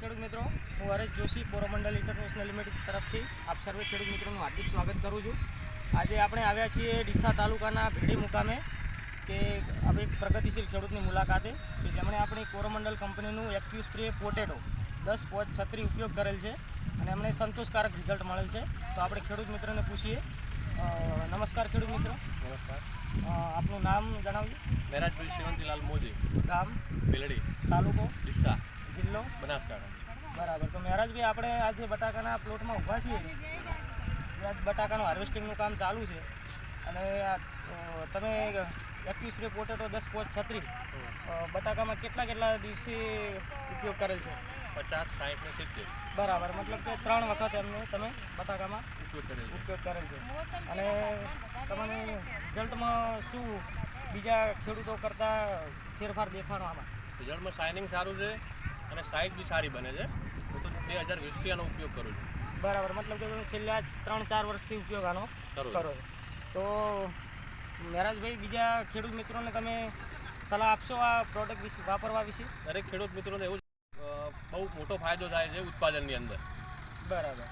ખેડૂત મિત્રો. હું હરેશ જોશી પોરોમંડલ ઇન્ટરનેશનલ લિમિટેડ તરફથી આપ સર્વે ખેડૂત મિત્રોનું હાર્દિક સ્વાગત કરું છું. આજે આપણે આવ્યા છીએ ડીસા તાલુકાના ભેડી મુકામે કે આપણે એક પ્રગતિશીલ ખેડૂતની મુલાકાતે કે જેમણે આપણી કોરોમંડલ કંપનીનું એક્ટિવ સ્પ્રે પોટેટો દસ પોચ છત્રી ઉપયોગ કરેલ છે અને એમને સંતોષકારક રિઝલ્ટ મળેલ છે. તો આપણે ખેડૂત મિત્રોને પૂછીએ. નમસ્કાર ખેડૂત મિત્રો. નમસ્કાર. આપનું નામ જણાવજો. મહેરાજભાઈ શિવંતીલાલ મોદી. ગામ? ભેલડી. તાલુકો? ડિસ્સા જિલ્લો બનાસકાંઠા. બરાબર. તો મહારાજભાઈ આપણે આજે બટાકાના પ્લોટમાં ઊભા છીએ. બટાકાનું હાર્વેસ્ટિંગનું કામ ચાલુ છે. અને આ, તમે એકવીસ સ્પ્રે પોટેટો દસ પોચ છત્રી બટાકામાં કેટલા કેટલા દિવસે ઉપયોગ કરેલ છે? પચાસ સાઠ ને સિત્તેર. બરાબર. મતલબ કે ત્રણ વખત એમને તમે બટાકામાં ઉપયોગ કરેલ છે. ઉપયોગ કરેલ છે. અને તમને રિઝલ્ટમાં શું બીજા ખેડૂતો કરતાં ફેરફાર દેખાણો આમાં? રિઝલ્ટમાં શાઇનિંગ સારું છે. અને સાઇઝ બી સારી બને છે. હું તો બે હજાર વીસથી આનો ઉપયોગ કરું છું. બરાબર મતલબ કે તમે છેલ્લા ત્રણ ચાર વર્ષથી ઉપયોગ આનો કરો છો. તો મહેરાજભાઈ બીજા ખેડૂત મિત્રોને તમે સલાહ આપશો આ પ્રોડક્ટ વિશે વાપરવા વિશે? દરેક ખેડૂત મિત્રોને એવું બહુ મોટો ફાયદો થાય છે ઉત્પાદનની અંદર. બરાબર.